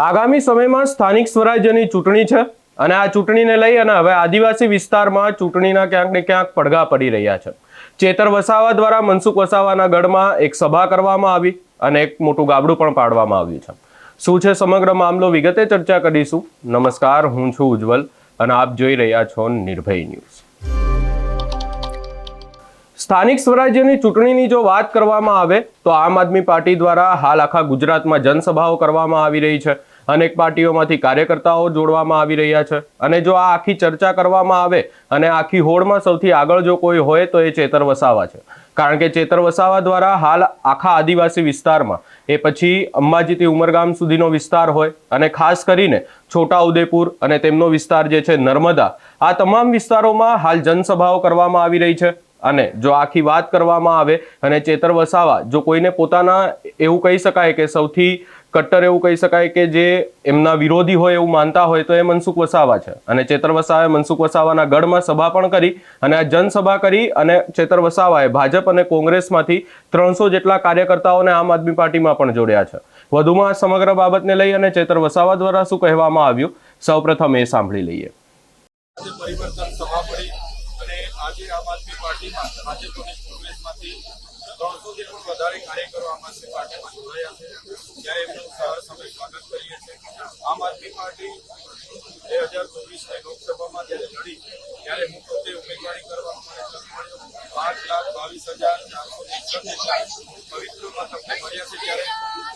આગામી સમયમાં સ્થાનિક સ્વરાજ્યની ચૂંટણી છે અને આ ચૂંટણીને લઈ અને હવે આદિવાસી વિસ્તારમાં ચૂંટણીના ક્યાંક ને ક્યાંક પડઘા પડી રહ્યા છે. ચેતર વસાવા દ્વારા મનસુખ વસાવાના ગઢમાં એક સભા કરવામાં આવી અને એક મોટું ગાબડું પણ પાડવામાં આવ્યું છે. શું છે સમગ્ર મામલો વિગતે ચર્ચા કરીશું. નમસ્કાર, હું છું ઉજ્જવલ અને આપ જોઈ રહ્યા છો નિર્ભય ન્યૂઝ. સ્થાનિક સ્વરાજ્યની ચૂંટણીની જો વાત કરવામાં આવે તો આમ આદમી પાર્ટી દ્વારા હાલ આખા ગુજરાતમાં જનસભાઓ કરવામાં આવી રહી છે. અનેક પાર્ટીઓમાંથી કાર્યકર્તાઓ જોડવામાં આવી રહ્યા છે. અને જો આ આખી ચર્ચા કરવામાં આવે અને આખી હોડમાં સૌથી આગળ જો કોઈ હોય તો એ ચેતર વસાવા છે. કારણ કે ચેતર વસાવા દ્વારા હાલ આખા આદિવાસી વિસ્તારમાં એ પછી અંબાજીથી ઉમરગામ સુધીનો વિસ્તાર હોય અને ખાસ કરીને છોટા ઉદેપુર અને તેમનો વિસ્તાર જે છે નર્મદા, આ તમામ વિસ્તારોમાં હાલ જનસભાઓ કરવામાં આવી રહી છે અને જો આખી વાત કરવામાં આવે અને ચેતર વસાવા જો કોઈને પોતાના એવું કહી શકાય કે સૌથી કટ્ટર એવું કહી શકાય કે જે એમના વિરોધી હોય એવું માનતા હોય તો એ મનસુખ વસાવા છે. અને ચેતર વસાવાએ મનસુખ વસાવાના ગઢમાં સભા પણ કરી અને આ જનસભા કરી અને ચેતર વસાવાએ ભાજપ અને કોંગ્રેસમાંથી ત્રણસો જેટલા કાર્યકર્તાઓને આમ આદમી પાર્ટીમાં પણ જોડ્યા છે. વધુમાં સમગ્ર બાબતને લઈ અને ચેતર વસાવા દ્વારા શું કહેવામાં આવ્યું? સૌપ્રથમ એ સાંભળી લઈએ. આજે આજે આમ આદમી પાર્ટીમાં ભાજપ અને કોંગ્રેસમાંથી ત્રણસોથી પણ વધારે કાર્યકરો આમ આદમી પાર્ટીમાં જોડાયા છે. ત્યારે એમનું સહર્ષ અમે સ્વાગત કરીએ છીએ. આમ આદમી પાર્ટી બે હજાર ચોવીસની લોકસભામાં જ્યારે લડી, ત્યારે હું પોતે ઉમેદવારી કરવા મને તક મળ્યો પાંચ લાખ બાવીસ હજાર ચારસો એકસઠ પવિત્રમાં તમને મળ્યા છે. ત્યારે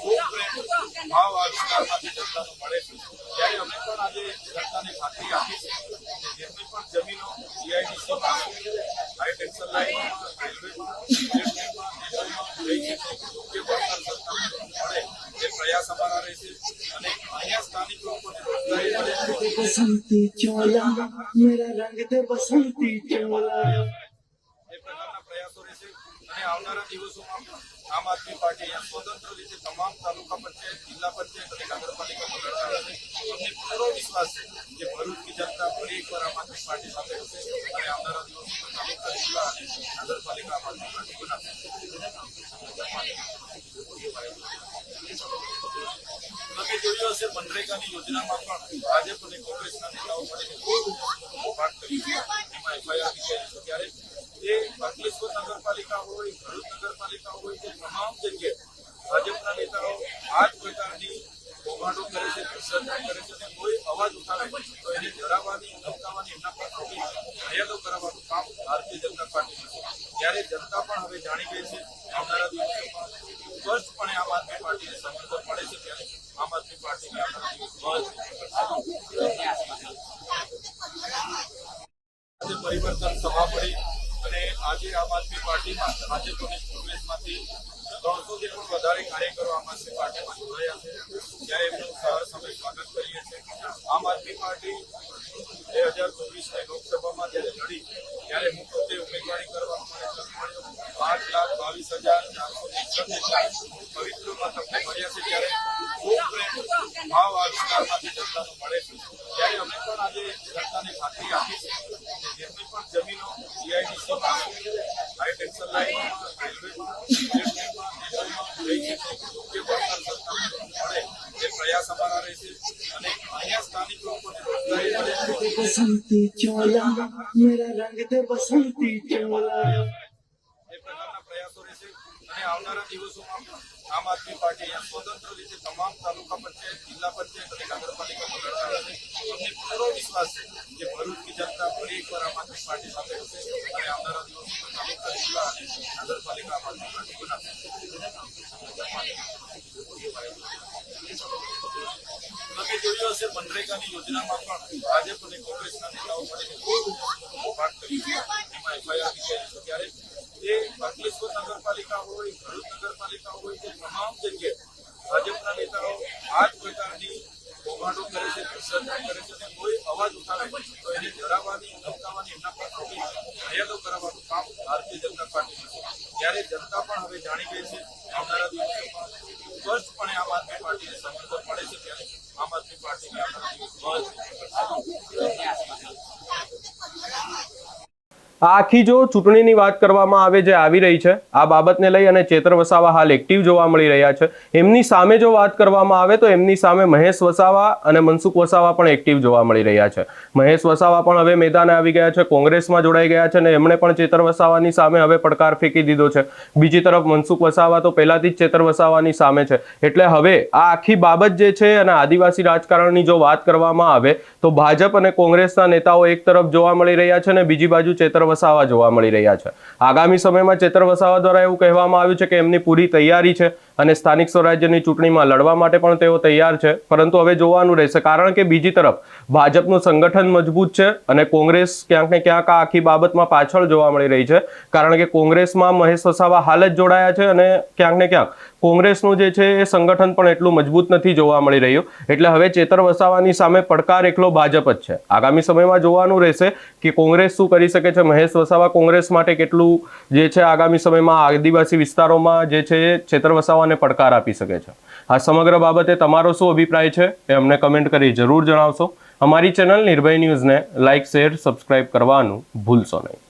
ખૂબ ભાવ આ વિસ્તારમાંથી જનતાનો મળે છે ત્યારે અમે પણ આજે જનતાને ખાતરી આપી છે કે જેટલી પણ જમીનો જીઆઈડીસીમાં હાઈ ટેન્શન લાઈનમાં રેલવેમાં રેલવેમાં નેશનલમાં રહી અને અહીંયા સ્થાનિક લોકોને બસંતી ચોલા મેરા રંગ તે બસંતી ચોલા પ્રયાસો રહેશે અને આવનારા દિવસોમાં આમ આદમી પાર્ટી સ્વતંત્ર રીતે તમામ તાલુકા પંચાયત, જિલ્લા પંચાયત અને નગરપાલિકા પકડતા વિશ્વાસ છે કે ભરૂચની જનતા ફરી એકવાર આમ આદમી પાર્ટી સાથે હશે અને આવનારા મનરેગાની યોજનામાં પણ ભાજપ અને કોંગ્રેસના નેતાઓ મળીને ખૂબ વાત કરી એમાં એફઆઈઆર નીકળી ત્યારે એ અંકલેશ્વર નગરપાલિકા હોય, ભરૂચ નગરપાલિકા હોય તે તમામ જગ્યાએ ભાજપના નેતાઓ આ જ પ્રકારની કરે છે ભ્રષ્ટાચાર કરે છે અને કોઈ અવાજ ઉઠાવે તો એને ડરાવવાની ધમકાવવાની એમના પર ખોટી ફરિયાદો કરાવવાનું કામ ભારતીય જનતા પાર્ટી છે ત્યારે જનતા પણ હવે જાણી ગઈ છે, આવનારા દિવસોમાં સ્પષ્ટપણે આમ આદમી પાર્ટીને સમર્થન મળે છે ત્યારે આમ આદમી પાર્ટીને આજે પરિવર્તન સભા પડી અને આજે આમ આદમી પાર્ટીમાં ભાજપની કોંગ્રેસમાંથી ત્રણસોથી પણ વધારે કાર્યકરો આમ આદમી પાર્ટીમાં જોડાયા છે. ત્યારે એમનું સહર્ષ અમે સ્વાગત કરીએ છીએ. આમ આદમી પાર્ટી બે હજાર ચોવીસની પવિત્ર મતમને મળ્યા છે ત્યારે ખૂબ પ્રેમ ભાવ આ વિસ્તારમાંથી જનતાનો મળે છે ત્યારે અમે પણ આજે જનતાને ખાતરી આપી છે કે જેટલી પણ જમીનો જીઆઈડીસીમાં હાઈ ટેન્શન લાઈનમાં રેલવેમાં રેલવેમાં નેશનલમાં રહી છે તે યોગ્ય વળતર સરકારને મળે તે પ્રયાસ અમારા રહેશે અને અહીંયા સ્થાનિક લોકોને રોજગારી મળે बसंती चोला मेरा रंग दे बसंती चोला આવનારા દિવસોમાં આમ આદમી પાર્ટી અહીંયા સ્વતંત્ર રીતે તમામ તાલુકા પંચાયત, જિલ્લા પંચાયત અને નગરપાલિકામાં લડતા હશે અમને પૂરો વિશ્વાસ છે કે ભરૂચની જનતા ફરી એકવાર આમ આદમી પાર્ટી સાથે હશે અને આવનારા દિવસોમાં તાલુકા જિલ્લા અને નગરપાલિકા આમ આદમી પાર્ટી બનાવશે. તમે જોયું હશે, મનરેગાની યોજનામાં પણ ભાજપ અને કોંગ્રેસના નેતાઓ મળીને ખૂબ વાત કરી એમાં એફઆઈઆર ત્યારે એ અંકલેશ્વર નગરપાલિકા હોય, ભરૂચ નગરપાલિકા હોય તે તમામ જગ્યાએ ભાજપના નેતાઓ આ જ પ્રકારની કૌભાંડો કરે છે ભ્રષ્ટાચાર કરે છે અને કોઈ અવાજ ઉઠાવે તો એને ડરાવવાની ધમકાવવાની એમના પર ખોટી ફરિયાદો કરાવવાનું કામ ભારતીય જનતા પાર્ટી છે ત્યારે જનતા પણ હવે જાણી ગઈ છે આવનારા દિવસોમાં સ્પષ્ટપણે આમ આદમી પાર્ટીને સમર્થન મળે છે ત્યારે આમ આદમી પાર્ટીને આવનારા દિવસોમાં આ આખી જો ચૂંટણીની વાત કરવામાં આવે જે આવી રહી છે, આ બાબતને લઈ અને ચેતર વસાવા હાલ એક્ટિવ જોવા મળી રહ્યા છે. એમની સામે જો વાત કરવામાં આવે તો એમની સામે મહેશ વસાવા અને મનસુખ વસાવા પણ એક્ટિવ જોવા મળી રહ્યા છે. મહેશ વસાવા પણ હવે મેદાને આવી ગયા છે, કોંગ્રેસમાં જોડાઈ ગયા છે અને એમણે પણ ચેતર વસાવાની સામે હવે પડકાર ફેંકી દીધો છે. બીજી તરફ મનસુખ વસાવા તો પહેલાથી જ ચેતર વસાવાની સામે છે. એટલે હવે આ આખી બાબત જે છે અને આદિવાસી રાજકારણની જો વાત કરવામાં આવે તો ભાજપ અને કોંગ્રેસના નેતાઓ એક તરફ જોવા મળી રહ્યા છે અને બીજી બાજુ ચેતર વસાવા જોવા મળી રહ્યા છે. આગામી સમયમાં ચેતર વસાવા દ્વારા એવું કહેવામાં આવ્યું છે કે એમની પૂરી તૈયારી છે. અને સ્થાનિક સ્વરાજ્યની ચૂંટણીમાં લડવા માટે પણ તેઓ તૈયાર છે. પરંતુ હવે જોવાનું રહેશે. કારણ કે બીજી તરફ ભાજપનું સંગઠન મજબૂત છે અને કોંગ્રેસ ક્યાંક ને ક્યાંક આ આખી બાબતમાં પાછળ જોવા મળી રહી છે. કારણ કે કોંગ્રેસમાં મહેશ વસાવા હાલ જ જોડાયા છે અને ક્યાંક ને ક્યાંક કોંગ્રેસનું જે છે એ સંગઠન પણ એટલું મજબૂત નથી જોવા મળી રહ્યું. એટલે હવે ચેતર વસાવાની સામે પડકાર એકલો ભાજપ જ છે. આગામી સમયમાં જોવાનું રહેશે કે કોંગ્રેસ શું કરી શકે છે. મહેશ વસાવા કોંગ્રેસ માટે કેટલું જે છે આગામી સમયમાં આદિવાસી વિસ્તારોમાં જે છે ચેતર વસાવાને પડકાર આપી શકે છે. આ સમગ્ર બાબતે તમારો શું અભિપ્રાય છે એ અમને કમેન્ટ કરી જરૂર જણાવશો. અમારી ચેનલ નિર્ભય ન્યૂઝને લાઇક શેર, સબસ્ક્રાઇબ કરવાનું ભૂલશો નહીં.